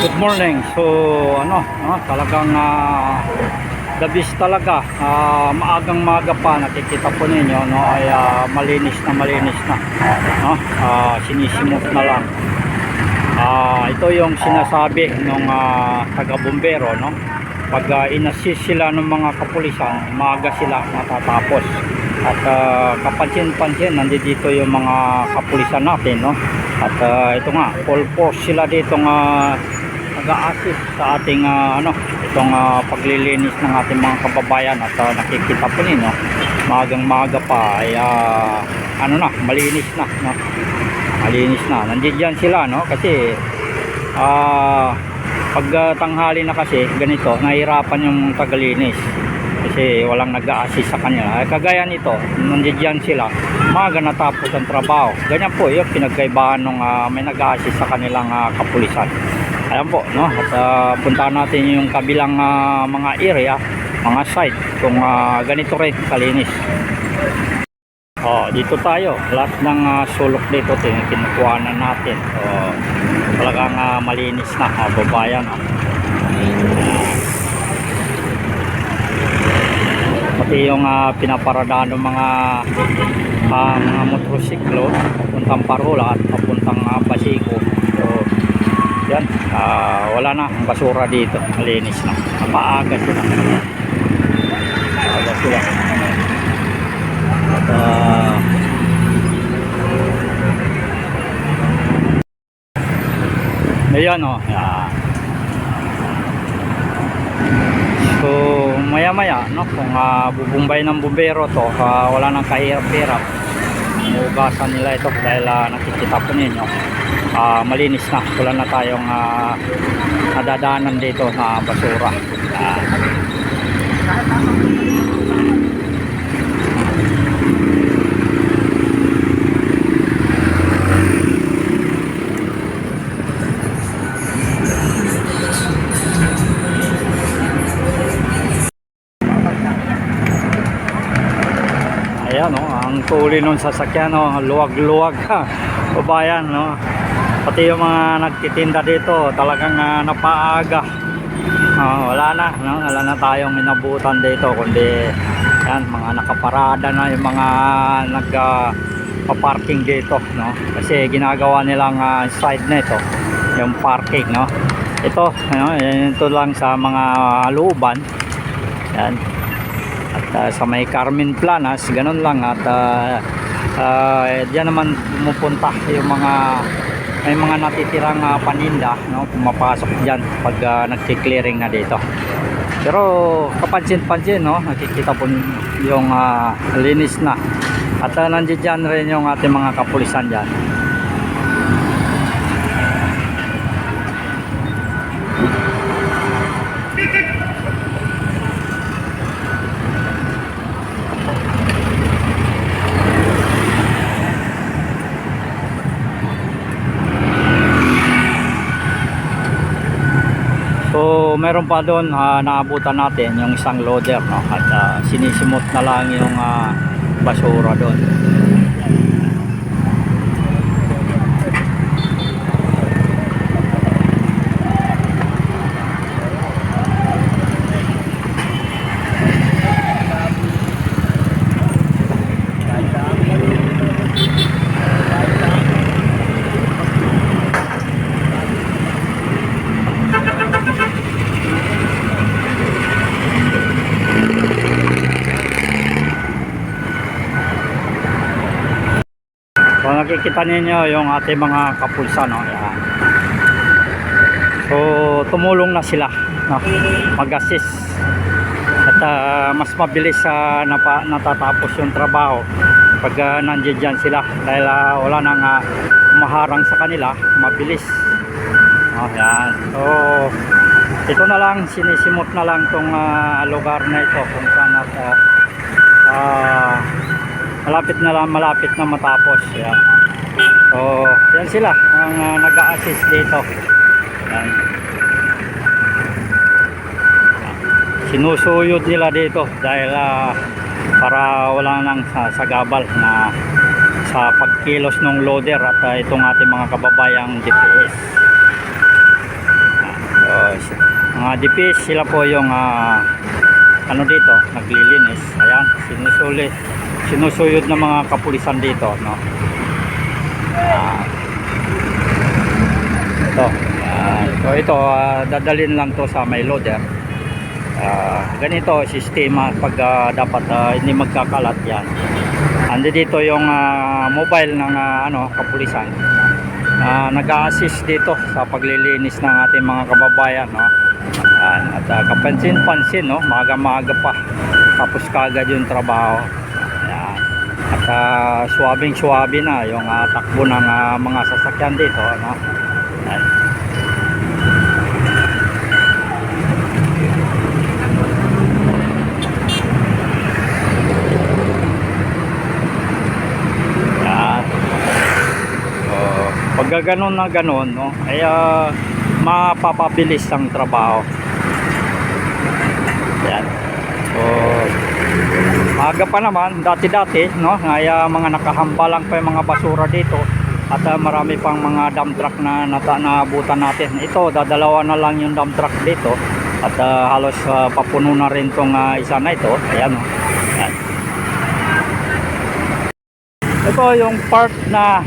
Good morning. So, ano, no, talagang uh, the best talaga. Ah, maagang maga pa nakikita po ninyo no ay ah, malinis na malinis na. No? Ah, sinisimot na lang. Ah, ito yung sinasabi ng taga-bombero no. Pag uh, inassist sila ng mga kapulisan, maaga sila matatapos. At ah, kapansin-pansin, nandito yung mga kapulisan natin, no? At ah, ito nga, full force sila dito nga nag-a-assist sa ating ah, ano, itong ah, paglilinis ng ating mga kababayan at ah, nakikita po ninyo, maagang maaga pa ay ah, ano na, malinis na, no? Malinis na. Nandiyan sila, no? Kasi ah pag ah, tanghali na kasi ganito, nahihirapan yung tagalinis kasi walang nag-a-assist sa kanila. Eh, kagaya nito, nandiyan sila, maaga natapos ang trabaho. Ganyan po, yung pinagkaibahan nung ah, may nag-a-assist sa kanilang ah, kapulisan. Ayan po, no? At ah, puntahan natin yung kabilang ah, mga area, mga site, kung ah, ganito rin kalinis. Oh, dito tayo. Lahat ng ah, sulok dito, kinukuha na natin. So, talagang ah, malinis na, ah, babayan. ah. Pati yung ah, pinaparadaan ng mga ah, mga motorsiklo papuntang Parola at papuntang uh, Basico. So, yan, ah, wala na ang basura dito. Malinis na. Napaaga sila. Maaga sila. At, ah, Ayan o. Yan. So, maya-maya, no, kung uh, bubumbay ng bumbero to, ah, wala nang kahirap-hirap. Hugasan nila ito dahil ah, nakikita po ninyo. ah, malinis na. Wala na tayong ah, nadadaanan dito na basura. Yan. No, ang tuli ng sasakyan no, luwag-luwag ha. Babayan no. Pati yung mga nagtitinda dito, talagang ah, napaaga. Ah, wala na, no? wala na tayong inabutan dito kundi yan, mga nakaparada na yung mga nag ah, pa-parking dito, no? Kasi ginagawa nilang ah, side na ito, yung parking, no? Ito, ano, ito lang sa mga looban. Yan, ah, sa may Carmen Planas ganun lang at uh, uh, diyan naman pumupunta yung mga may mga natitirang ah, paninda no pumapasok diyan pag uh, nagki-clearing na dito. Pero kapansin-pansin no nakikita po yung ah, linis na. At uh, nandiyan rin yung ating mga kapulisan diyan So, meron pa doon ah, naabutan natin yung isang loader no at ah, sinisimot na lang yung ah, basura doon. So, nakikita ninyo yung ating mga kapulsa no. Ayan. So, tumulong na sila no? mag-assist at ah, mas mabilis sa napa, natatapos yung trabaho pag uh, nandiyan sila dahil ah, wala nang uh, maharang sa kanila mabilis oh, yan. so ito na lang sinisimot na lang tong ah, lugar na ito kung saan at ah, ah, malapit na lang malapit na matapos yan so yan sila ang uh, nag-a-assist dito. Yan. Sinusuyod nila dito dahil ah, para wala nang sa sagabal na sa pagkilos ng loader at ah, itong ating mga kababayang DPS Ah. mga dipis sila po yung ah, ano dito naglilinis. Ayan sinusuli sinusuyod ng mga kapulisan dito no Ah. ito Ayan. so ito ah, dadalhin lang to sa may loader Ah, ganito sistema pag ah, dapat ah, hindi magkakalat yan andi dito yung ah, mobile ng ah, ano kapulisan Ah, nag-a-assist dito sa paglilinis ng ating mga kababayan no Ayan, at ah, kapansin-pansin no maaga-maaga pa tapos kagad yung trabaho. At uh, suwabing-suwabe na yung ah, takbo ng ah, mga sasakyan dito no Ayan. Yan. So, pagka ganun na ganun, no, ay ah, mapapabilis ang trabaho. Yan. So, maaga pa naman, dati-dati, no, ay ah, mga nakahambalang pa yung mga basura dito at ah, marami pang mga dump truck na naabutan natin. Ito, dadalawa na lang yung dump truck dito at ah, halos ah, papuno na rin tong ah, isa na ito. Ayan, no. Yan. Ito yung part na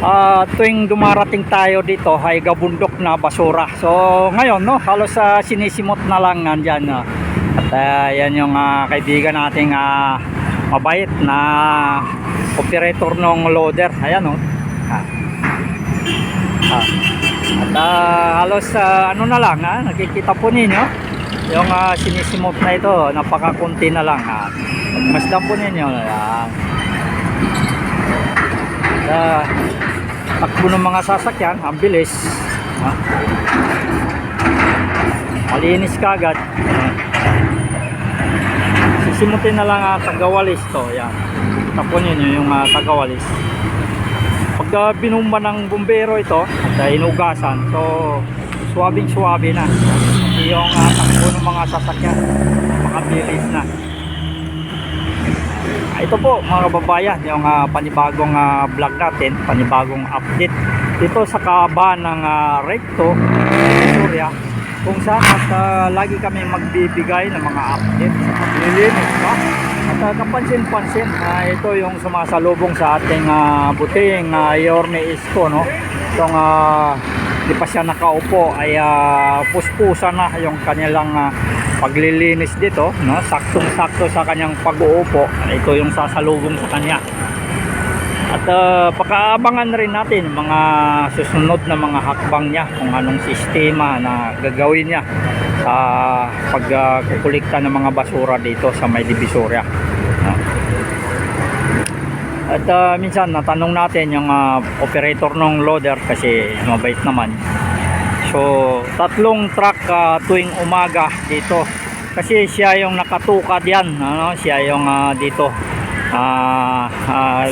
ah, tuwing dumarating tayo dito ay gabundok na basura. So ngayon no, halos sa sinisimot na lang nandyan. no. At ah, yan yung ah, kaibigan nating ah, mabait na operator ng loader. Ayan no. Ah. Ah. At ah, halos ah, ano na lang ha, nakikita po ninyo yung ah, sinisimot na ito, napakakunti na lang ha. Masdan po ninyo. Na takbo ng mga sasakyan ang bilis ha? malinis kagad sisimutin na lang uh, tagawalis to. Yan tapunin nyo yung uh, tagawalis. Pag uh, binumba ng bumbero ito at uh, inugasan so suwabing suwabe na yung uh, takbo ng mga sasakyan makabilis na. Ah, ito po mga kababayan yung ah, panibagong ah, vlog natin panibagong update. Dito sa kaaba ng uh, Recto Surya kung saan at ah, lagi kami magbibigay ng mga update sa paglilinis no? at uh, kapansin-pansin ah, ito yung sumasalubong sa ating ah, buting uh, Yorme Isko no? itong ah, di pa siya nakaupo ay ah, puspusa na yung kanilang ah, paglilinis dito no saktong-sakto sa kanyang pag-uupo ito yung sasalubong sa kanya at uh, pakaabangan rin natin mga susunod na mga hakbang niya kung anong sistema na gagawin niya sa pagkukulikta ng mga basura dito sa may divisoria at uh, minsan natanong natin yung uh, operator ng loader kasi mabait naman So, tatlong truck ah, tuwing umaga dito. Kasi siya yung nakatukad yan, ano? Siya yung ah, dito ah, ah,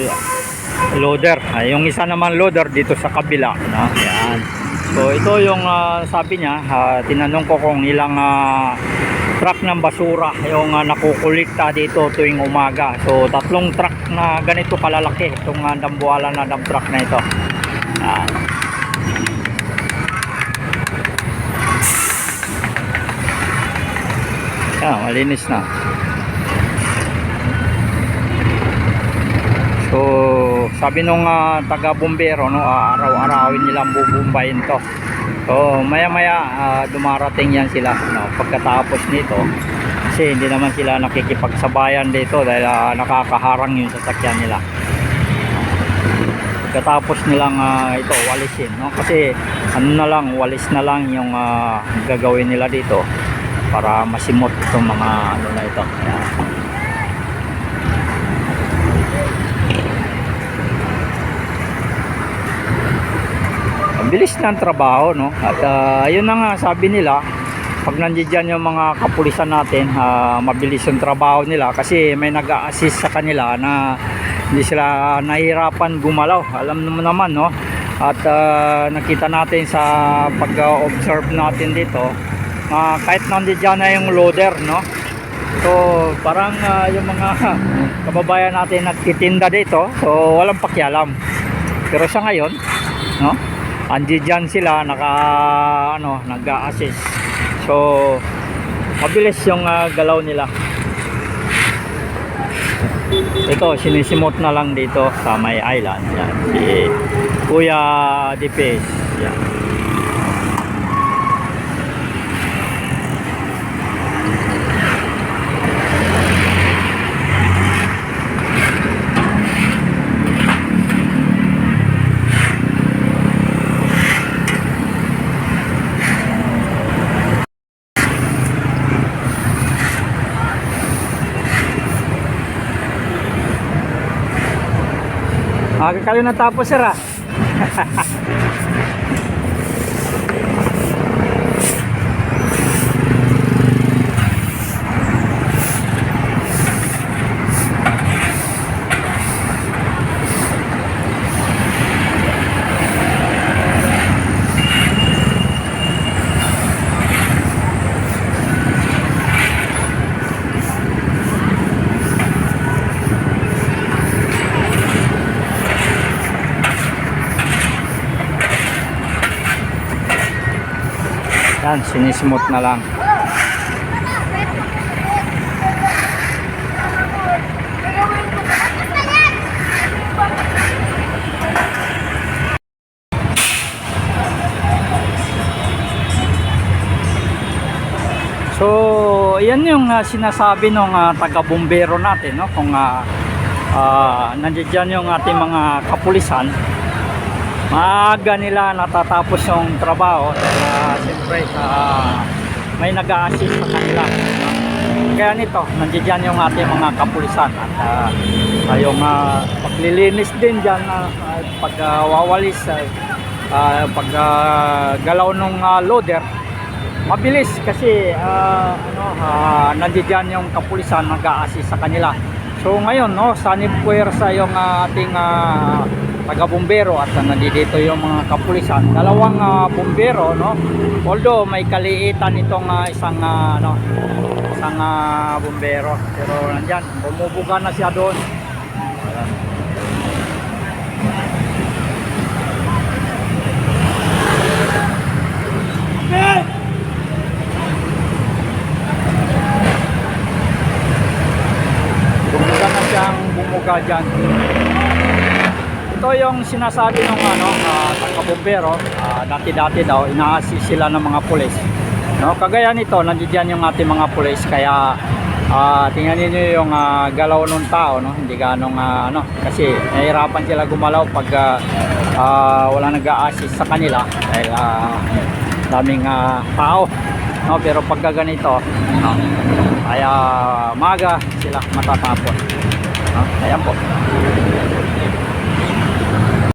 loader. Ah, yung isa naman loader dito sa kabila, no? Yan. So, ito yung ah, sabi niya, ah, tinanong ko kung ilang ah, truck ng basura yung ah, nakukulikta dito tuwing umaga. So, tatlong truck na ganito kalalaki itong uh, dambuhala na dump truck na ito. Yan. Yan, malinis na. So, sabi nung ah, taga-bumbero, no, ah, araw-arawin nilang bubumbayin to. So, maya-maya ah, dumarating yan sila, no, pagkatapos nito. Kasi hindi naman sila nakikipagsabayan dito dahil ah, nakakaharang yung sasakyan nila. Pagkatapos nilang ah, ito walisin, no? Kasi ano na lang, walis na lang yung ah, gagawin nila dito para masimot itong mga ano na ito. Ayan. Bilis ng trabaho, no? At ah, ayun na nga, sabi nila, pag nandiyan yung mga kapulisan natin, ah, mabilis yung trabaho nila kasi may nag assist sa kanila na hindi sila nahihirapan gumalaw. Alam naman naman, no? At ah, nakita natin sa pag-observe natin dito, ah, kahit nandiyan na yung loader, no? So, parang ah, yung mga kababayan natin nagtitinda dito, so walang pakialam. Pero sa ngayon, no? Andiyan sila naka ano, nag-assist So, mabilis yung ah, galaw nila. Ito, sinisimot na lang dito sa may island. Yan. Si Kuya Dipes. Yan. Aga kayo natapos, sir, ah. Yan, sinisimot na lang. So, yan yung ah, sinasabi ng taga-bumbero natin, no? Kung uh, nandiyan yung ating mga kapulisan, maaga nila natatapos yung trabaho dahil uh, siyempre ah, may nag-a-assist sa kanila. Kaya nito, nandiyan yung ating mga kapulisan at uh, yung ah, paglilinis din dyan, uh, pag ah, wawalis, uh, pag ah, galaw ng loader, mabilis kasi ah, ano, uh, nandiyan yung kapulisan nag-a-assist sa kanila. So ngayon, no, sanib puwersa yung ah, ating ah, taga-bumbero at uh, nandito yung mga kapulisan. Dalawang ah, bumbero, no. Although may kaliitan itong ah, isang ah, ano, isang ah, bumbero, pero nandiyan, bumubuga na siya doon. Bumuga na siyang bumuga dyan. Ito yung sinasabi ng ano, uh, taga-bombero, ah, dati-dati daw, ina-assist sila ng mga pulis. No, kagaya nito, nandiyan yung ating mga pulis, kaya ah, tingnan niyo yung ah, galaw ng tao, no? Hindi ganong ah, ano, kasi nahihirapan sila gumalaw pag ah, ah, wala nag-a-assist sa kanila dahil ah, daming ah, tao. No, pero pag ganito, no, kaya maga sila matatapos. No, ayan po.